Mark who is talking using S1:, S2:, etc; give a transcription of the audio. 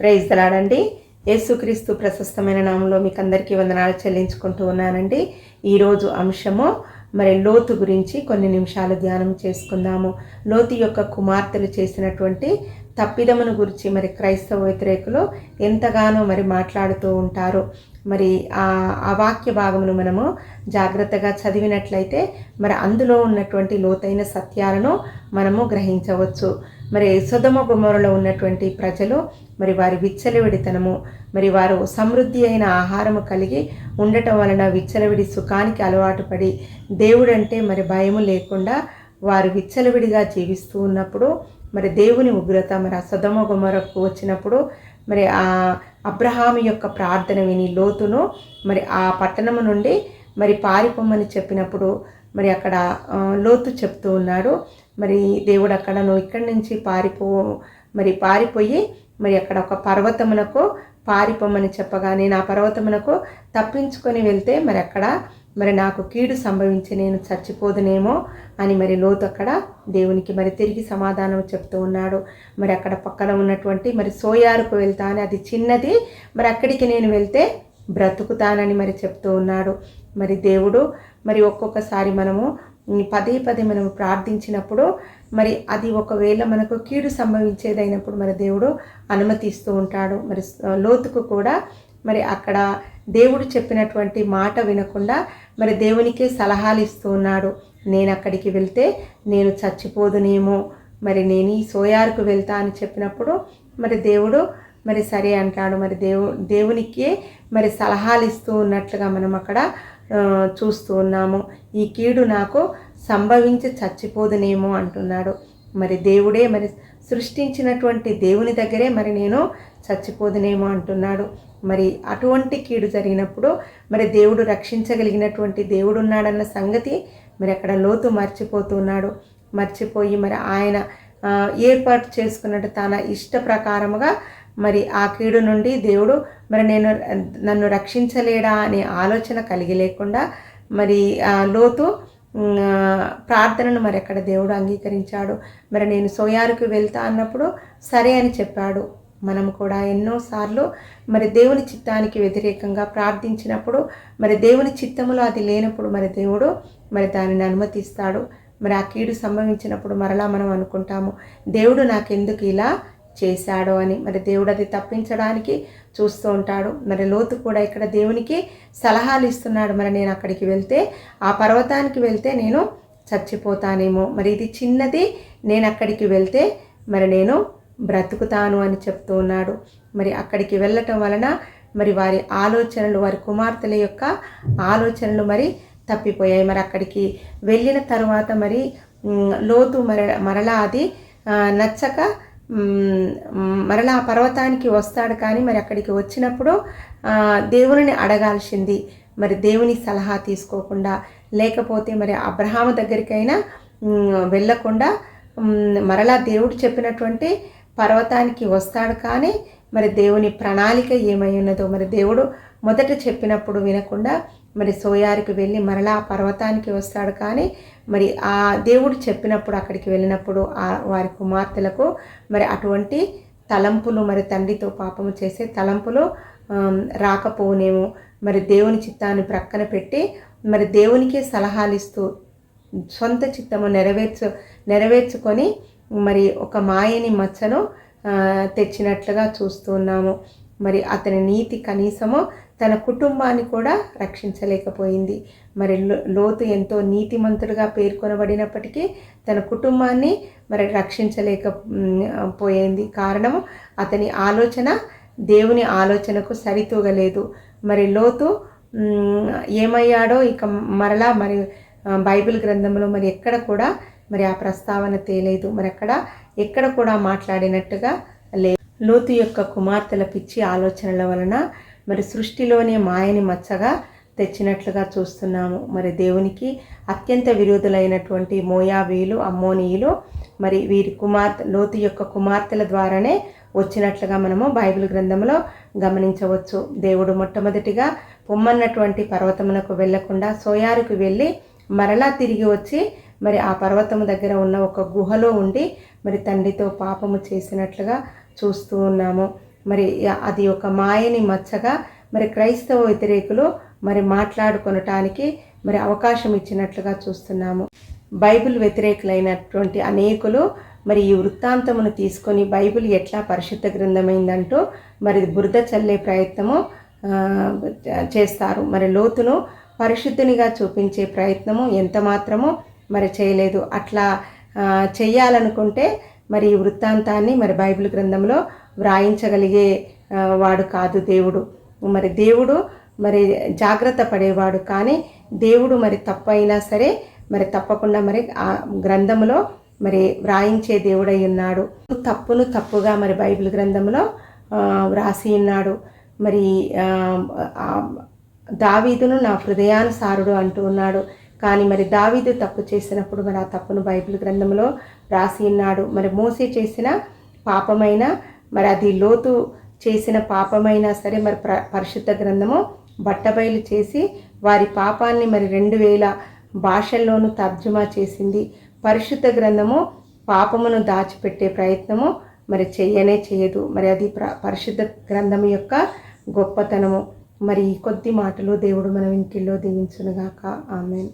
S1: Praise దలాడండి యేసుక్రీస్తు ప్రశస్తమైన నామంలో మీకు అందరికీ వందనాలు చెల్లించుకుంటూ ఉన్నానండి. ఈరోజు అంశము మరి లోతు గురించి కొన్ని నిమిషాలు ధ్యానం చేసుకుందాము. లోతు యొక్క కుమార్తెలు చేసినటువంటి తప్పిదమును గురించి మరి క్రైస్తవ వ్యతిరేకులు ఎంతగానో మరి మాట్లాడుతూ ఉంటారు. మరి ఆ అవాక్య భాగమును మనము జాగ్రత్తగా చదివినట్లయితే మరి అందులో ఉన్నటువంటి లోతైన సత్యాలను మనము గ్రహించవచ్చు. మరి సుధమ గుమ్మరలో ఉన్నటువంటి ప్రజలు మరి వారి విచ్చలవిడితనము మరి వారు సమృద్ధి అయిన ఆహారము కలిగి ఉండటం వలన విచ్చలవిడి సుఖానికి అలవాటు పడి దేవుడంటే మరి భయము లేకుండా వారు విచ్చలవిడిగా జీవిస్తూ ఉన్నప్పుడు మరి దేవుని ఉగ్రత మరి ఆ సుధమ గుమరకు వచ్చినప్పుడు మరి ఆ అబ్రహాము యొక్క ప్రార్థన విని లోతును మరి ఆ పట్టణము నుండి మరి పారిపోమని చెప్పినప్పుడు మరి అక్కడ లోతు చెప్తూ ఉన్నాడు. మరి దేవుడు అక్కడ నువ్వు ఇక్కడి నుంచి పారిపో మరి పారిపోయి మరి అక్కడ ఒక పర్వతమునకు పారిపోమని చెప్పగా నేను ఆ పర్వతమునకు తప్పించుకొని వెళ్తే మరి అక్కడ మరి నాకు కీడు సంభవించి నేను చచ్చిపోదునేమో అని మరి లోతు అక్కడ దేవునికి మరి తిరిగి సమాధానం చెప్తూ ఉన్నాడు. మరి అక్కడ పక్కన ఉన్నటువంటి మరి సోయారుకు వెళ్తాను అది చిన్నది మరి అక్కడికి నేను వెళ్తే బ్రతుకుతానని మరి చెప్తూ ఉన్నాడు. మరి దేవుడు మరి ఒక్కొక్కసారి మనము పదే పదే మనం ప్రార్థించినప్పుడు మరి అది ఒకవేళ మనకు కీడు సంభవించేదైనప్పుడు మరి దేవుడు అనుమతిస్తూ ఉంటాడు. మరి లోతుకు కూడా మరి అక్కడ దేవుడు చెప్పినటువంటి మాట వినకుండా మరి దేవునికే సలహాలు ఇస్తూ ఉన్నాడు. నేను అక్కడికి వెళ్తే నేను చచ్చిపోదునేమో మరి నేను ఈ సోయారుకు వెళ్తా అని చెప్పినప్పుడు మరి దేవుడు మరి సరే అంటాడు. మరి దేవు దేవునికే మరి సలహాలు ఇస్తూ ఉన్నట్లుగా మనం అక్కడ చూస్తూ ఉన్నాము. ఈ కీడు నాకు సంభవించి చచ్చిపోదునేమో అంటున్నాడు. మరి దేవుడే మరి సృష్టించినటువంటి దేవుని దగ్గరే మరి నేను చచ్చిపోదునేమో అంటున్నాడు. మరి అటువంటి కీడు జరిగినప్పుడు మరి దేవుడు రక్షించగలిగినటువంటి దేవుడు ఉన్నాడన్న సంగతి మరి అక్కడ లోతు మర్చిపోతున్నాడు. మర్చిపోయి మరి ఆయన ఏర్పాటు చేసుకున్నట్టు తన ఇష్ట ప్రకారముగా మరి ఆ కీడు నుండి దేవుడు మరి నేను నన్ను రక్షించలేడా అనే ఆలోచన కలిగి లేకుండా మరి ఆ లోతు ప్రార్థనను మరి అక్కడ దేవుడు అంగీకరించాడు. మరి నేను సోయారుకు వెళ్తా అన్నప్పుడు సరే అని చెప్పాడు. మనం కూడా ఎన్నోసార్లు మరి దేవుని చిత్తానికి వ్యతిరేకంగా ప్రార్థించినప్పుడు మరి దేవుని చిత్తములో అది లేనప్పుడు మరి దేవుడు మరి దానిని అనుమతిస్తాడు. మరి ఆ కీడు సంభవించినప్పుడు మరలా మనం అనుకుంటాము దేవుడు నాకెందుకు ఇలా చేశాడో అని మరి దేవుడు అది తప్పించడానికి చూస్తూ ఉంటాడు. మరి లోతు కూడా ఇక్కడ దేవునికి సలహాలు ఇస్తున్నాడు. మరి నేను అక్కడికి వెళ్తే ఆ పర్వతానికి వెళ్తే నేను చచ్చిపోతానేమో. మరి ఇది చిన్నది నేను అక్కడికి వెళ్తే మరి నేను బ్రతుకుతాను అని చెప్తూ ఉన్నాడు. మరి అక్కడికి వెళ్ళటం వలన మరి వారి ఆలోచనలు వారి కుమార్తెల యొక్క ఆలోచనలు మరి తప్పిపోయాయి. మరి అక్కడికి వెళ్ళిన తర్వాత మరి లోతు మర మరలా అది నచ్చక మరలా ఆ పర్వతానికి వస్తాడు కానీ మరి అక్కడికి వచ్చినప్పుడు దేవుని అడగాల్సింది. మరి దేవుని సలహా తీసుకోకుండా లేకపోతే మరి అబ్రహాము దగ్గరికైనా వెళ్ళకుండా మరలా దేవుడు చెప్పినటువంటి పర్వతానికి వస్తాడు కానీ మరి దేవుని ప్రణాళిక ఏమై ఉన్నదో మరి దేవుడు మొదట చెప్పినప్పుడు వినకుండా మరి సోయారికి వెళ్ళి మరలా ఆ పర్వతానికి వస్తాడు. కానీ మరి ఆ దేవుడు చెప్పినప్పుడు అక్కడికి వెళ్ళినప్పుడు ఆ వారి కుమార్తెలకు మరి అటువంటి తలంపులు మరి తండ్రితో పాపము చేసే తలంపులు ఆమ్, రాకపోనేమో. మరి దేవుని చిత్తాన్ని ప్రక్కన పెట్టి మరి దేవునికి సలహాలు ఇస్తూ సొంత చిత్తము నెరవేర్చు నెరవేర్చుకొని మరి ఒక మాయని మచ్చను తెచ్చినట్లుగా చూస్తున్నాము మరి అతని నీతి కనీసము తన కుటుంబాన్ని కూడా రక్షించలేకపోయింది. మరి లోతు ఎంతో నీతిమంతుడుగా పేర్కొనబడినప్పటికీ తన కుటుంబాన్ని మరి రక్షించలేక పోయింది. కారణము అతని ఆలోచన దేవుని ఆలోచనకు సరితూగలేదు. మరి లోతు ఏమయ్యాడో ఇక మరలా మరి బైబిల్ గ్రంథంలో మరి ఎక్కడ కూడా మరి ఆ ప్రస్తావన తేలేదు. మరి అక్కడ ఎక్కడ కూడా మాట్లాడినట్టుగా లేదు లోతు యొక్క కుమార్తెల పిచ్చి ఆలోచనల వలన మరి సృష్టిలోనే మాయని మచ్చగా తెచ్చినట్లుగా చూస్తున్నాము. మరి దేవునికి అత్యంత విరోధులైనటువంటి మోయాబీలు అమ్మోనీయులు మరి వీరి కుమార్తె లోతు యొక్క కుమార్తెల ద్వారానే వచ్చినట్లుగా మనము బైబిల్ గ్రంథంలో గమనించవచ్చు. దేవుడు మొట్టమొదటిగా పొమ్మన్నటువంటి పర్వతమునకు వెళ్ళకుండా సోయారుకు వెళ్ళి మరలా తిరిగి వచ్చి మరి ఆ పర్వతము దగ్గర ఉన్న ఒక గుహలో ఉండి మరి తండ్రితో పాపము చేసినట్లుగా చూస్తూ ఉన్నాము. మరి అది ఒక మాయని మచ్చగా మరి క్రైస్తవ వ్యతిరేకులు మరి మాట్లాడుకొనటానికి మరి అవకాశం ఇచ్చినట్లుగా చూస్తున్నాము. బైబిల్ వ్యతిరేకులైనటువంటి అనేకులు మరి ఈ వృత్తాంతమును తీసుకొని బైబిల్ ఎట్లా పరిశుద్ధ గ్రంథమైందంటూ మరి బురద చల్లే ప్రయత్నము చేస్తారు. మరి లోతును పరిశుద్ధునిగా చూపించే ప్రయత్నము ఎంత మాత్రము మరి చేయలేదు. అట్లా చేయాలనుకుంటే మరి ఈ వృత్తాంతాన్ని మరి బైబిల్ గ్రంథంలో వ్రాయించగలిగే వాడు కాదు దేవుడు. మరి దేవుడు మరి జాగ్రత్త పడేవాడు కానీ దేవుడు మరి తప్పైనా అయినా సరే మరి తప్పకుండా మరి ఆ గ్రంథంలో మరి వ్రాయించే దేవుడై ఉన్నాడు. తప్పును తప్పుగా మరి బైబిల్ గ్రంథంలో వ్రాసి ఉన్నాడు. మరి దావీదును నా హృదయానుసారుడు అంటూ ఉన్నాడు. కానీ మరి దావీదు తప్పు చేసినప్పుడు మరి ఆ తప్పును బైబిల్ గ్రంథంలో రాసి ఉన్నాడు. మరి మోసే చేసిన పాపమైన మరి అది లోతు చేసిన పాపమైనా సరే మరి ప్ర పరిశుద్ధ గ్రంథము బట్టబయలు చేసి వారి పాపాన్ని మరి రెండు వేల భాషల్లోనూ తర్జుమా చేసింది. పరిశుద్ధ గ్రంథము పాపమును దాచిపెట్టే ప్రయత్నము మరి చెయ్యనే చేయదు. మరి అది ప్ర పరిశుద్ధ గ్రంథం యొక్క గొప్పతనము. మరి ఈ కొద్ది మాటలు దేవుడు మన ఇంటిలో దీవించునుగాక. ఆమెన్.